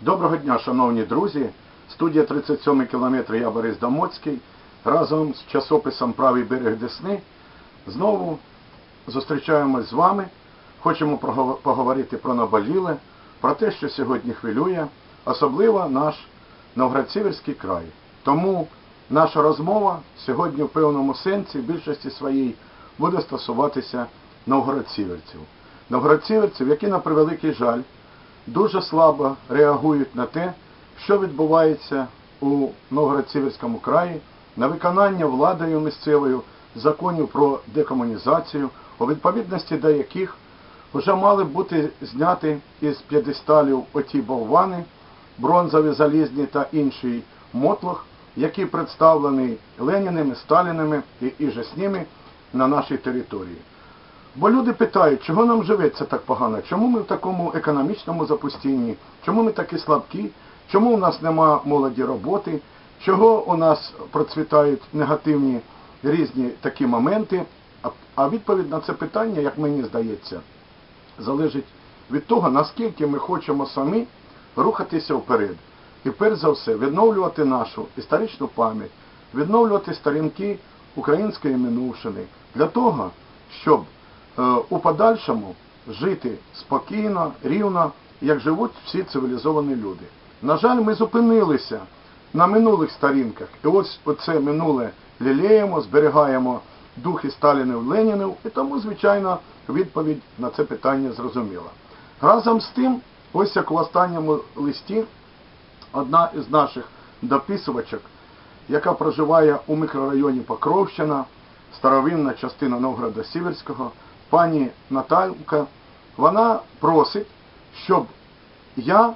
Доброго дня, шановні друзі. Студія 37 кілометр, я Борис Дамоцький. Разом з часописом Правий берег Десни знову зустрічаємось з вами. Хочемо поговорити про наболіле, про те, що сьогодні хвилює, особливо наш Новгород-Сіверський край. Тому наша розмова сьогодні в певному сенсі, в більшості своїй, буде стосуватися Новгород-Сіверців. Новгород-Сіверців, які на превеликий жаль дуже слабо реагують на те, що відбувається у Новгород-Сіверському краї, на виконання владою місцевою законів про декомунізацію, у відповідності до яких вже мали бути зняті із п'єдесталів оті болвани, бронзові, залізні та інший мотлох, які представлені Леніними, Сталіними і, і з ними на нашій території. Бо люди питають, чого нам живеться так погано, чому ми в такому економічному запустінні, чому ми такі слабкі, чому у нас нема молоді роботи, чого у нас процвітають негативні різні такі моменти. А- відповідь на це питання, як мені здається, залежить від того, наскільки ми хочемо самі рухатися вперед. І перш за все відновлювати нашу історичну пам'ять, відновлювати сторінки української минувшини для того, щоб у подальшому жити спокійно, рівно, як живуть всі цивілізовані люди. На жаль, ми зупинилися на минулих сторінках. І ось оце минуле лілеємо, зберігаємо духи Сталінів, Ленінів, і тому, звичайно, відповідь на це питання зрозуміла. Разом з тим, ось як в останньому листі одна із наших дописувачок, яка проживає у мікрорайоні Покровщина, старовинна частина Новгорода Сіверського, пані Наталка, вона просить, щоб я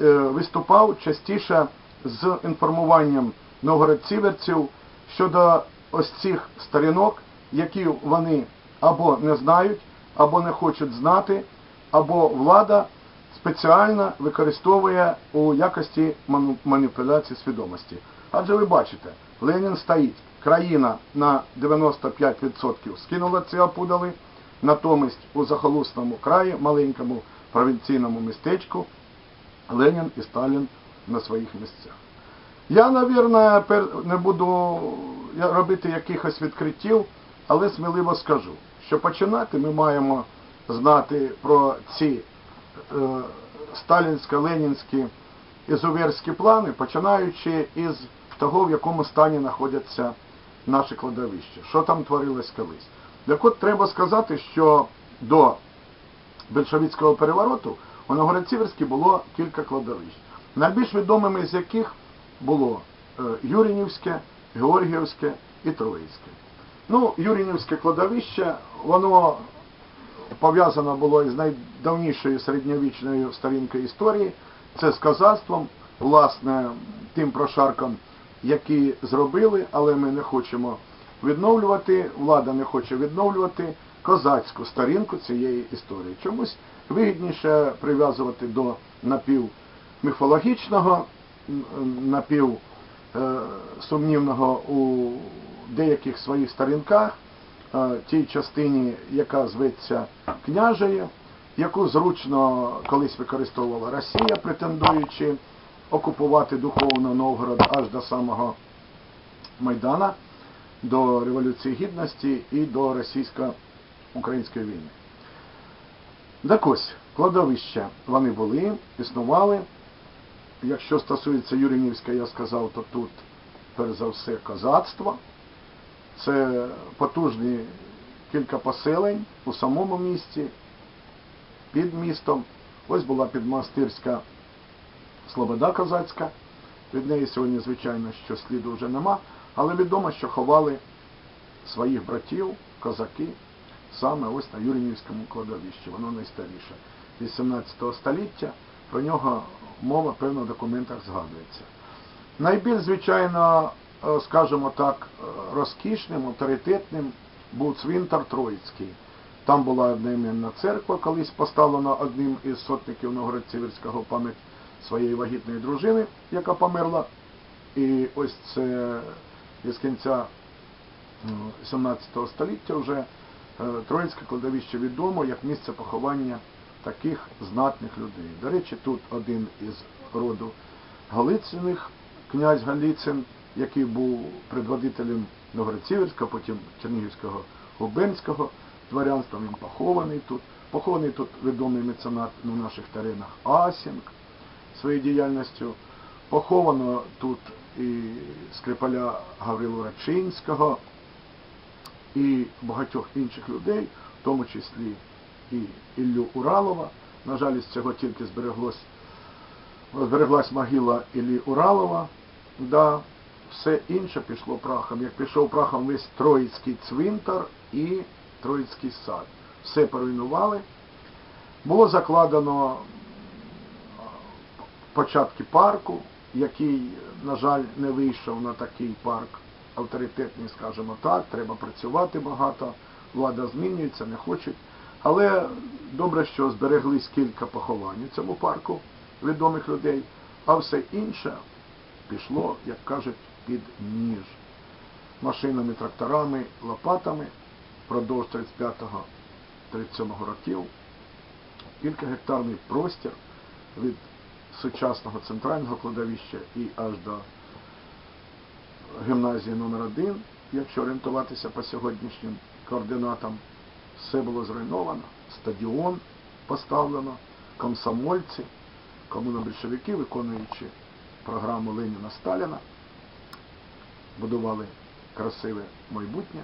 е, виступав частіше з інформуванням новгородцівців щодо ось цих сторінок, які вони або не знають, або не хочуть знати, або влада спеціально використовує у якості маніпуляції свідомості. Адже ви бачите, Ленін стоїть, країна на 95% скинула ці опудали, натомість у захолусному краї, маленькому провінційному містечку, Ленін і Сталін на своїх місцях. Я, пер- не буду робити якихось відкриттів, але сміливо скажу, що починати ми маємо знати про ці е, сталінсько-ленінські ізуверські плани, починаючи із того, в якому стані знаходяться наші кладовища, що там творилось колись. Так от треба сказати, що до більшовицького перевороту у Новгород-Сіверській було кілька кладовищ. Найбільш відомими з яких було е, Юрінівське, Георгіївське і Троїцьке. Ну, Юрінівське кладовище, воно пов'язано було із найдавнішою середньовічною сторінкою історії. Це з козацтвом, власне, тим прошарком, які зробили, але ми не хочемо відновлювати, влада не хоче відновлювати козацьку сторінку цієї історії. Чомусь вигідніше прив'язувати до напівміфологічного, м, напів е, у деяких своїх сторінках, е, тій частині, яка зветься княжею, яку зручно колись використовувала Росія, претендуючи окупувати духовно Новгород аж до самого Майдана, до Революції Гідності і до російсько-української війни. Так ось, кладовища вони були, існували. Якщо стосується Юрінівська, я сказав, то тут, перш за все, козацтво. Це потужні кілька поселень у самому місті, під містом. Ось була підмастирська Слобода козацька. Від неї сьогодні, звичайно, що сліду вже нема, але відомо, що ховали своїх братів, козаки, саме ось на Юрінівському кладовищі. Воно найстаріше. 18 століття. Про нього мова, певно, в документах згадується. Найбільш, звичайно, е, скажімо так, е, розкішним, авторитетним був цвинтар Троїцький. Там була одноіменна церква, колись поставлена одним із сотників Новгород-Сіверського пам'ять своєї вагітної дружини, яка померла. І ось це із кінця 17 століття вже е, Троїцьке кладовище відомо як місце поховання таких знатних людей. До речі, тут один із роду Галициних, князь Галицин, який був предводителем Новгород-Сіверського, потім Чернігівського губернського дворянства, він похований тут. Похований тут відомий меценат на наших теренах Асінг своєю діяльністю. Поховано тут і Скрипаля Гаврилу Рачинського, і багатьох інших людей, в тому числі і Іллю Уралова. На жаль, з цього тільки збереглось, збереглась могила Іллі Уралова. Да, все інше пішло прахом. Як пішов прахом весь Троїцький цвинтар і Троїцький сад. Все поруйнували. Було закладено початки парку, який, на жаль, не вийшов на такий парк авторитетний, скажімо так, треба працювати багато, влада змінюється, не хочуть. Але добре, що збереглись кілька поховань у цьому парку відомих людей, а все інше пішло, як кажуть, під ніж. Машинами, тракторами, лопатами впродовж 35-37 років кілька гектарний простір від сучасного центрального кладовища і аж до гімназії номер 1 якщо орієнтуватися по сьогоднішнім координатам, все було зруйновано, стадіон поставлено, комсомольці, комунобільшовики, виконуючи програму Леніна Сталіна, будували красиве майбутнє.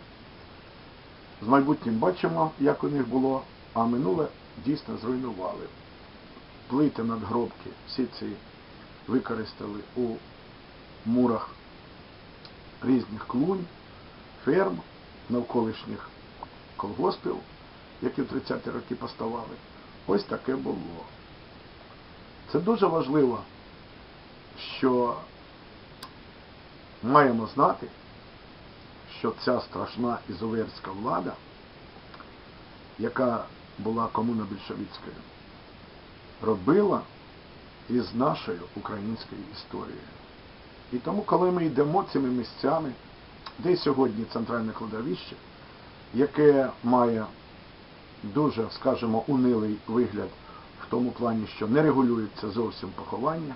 З майбутнім бачимо, як у них було, а минуле дійсно зруйнували. Плити надгробки, всі ці використали у мурах різних клунь, ферм, навколишніх колгоспів, які в 30-ті роки поставали. Ось таке було. Це дуже важливо, що маємо знати, що ця страшна ізоверська влада, яка була комуно-більшовицькою, робила із нашою українською історією. І тому, коли ми йдемо цими місцями, де сьогодні центральне кладовище, яке має дуже, скажімо, унилий вигляд в тому плані, що не регулюється зовсім поховання,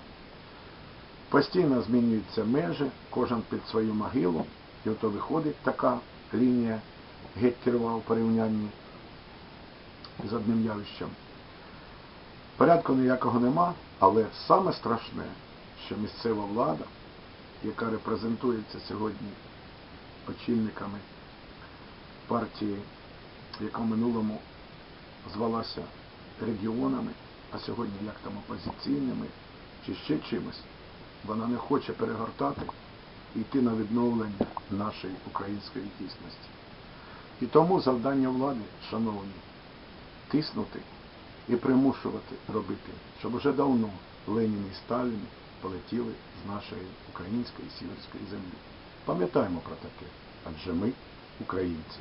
постійно змінюються межі, кожен під свою могилу, і ото виходить така лінія Геттєрова у порівнянні з одним явищем. Порядку ніякого нема, але саме страшне, що місцева влада, яка репрезентується сьогодні очільниками партії, яка в минулому звалася регіонами, а сьогодні як там опозиційними чи ще чимось, вона не хоче перегортати і йти на відновлення нашої української дійсності. І тому завдання влади, шановні, тиснути і примушувати робити, щоб уже давно Ленін і Сталін полетіли з нашої української сіверської землі. Пам'ятаємо про таке, адже ми українці.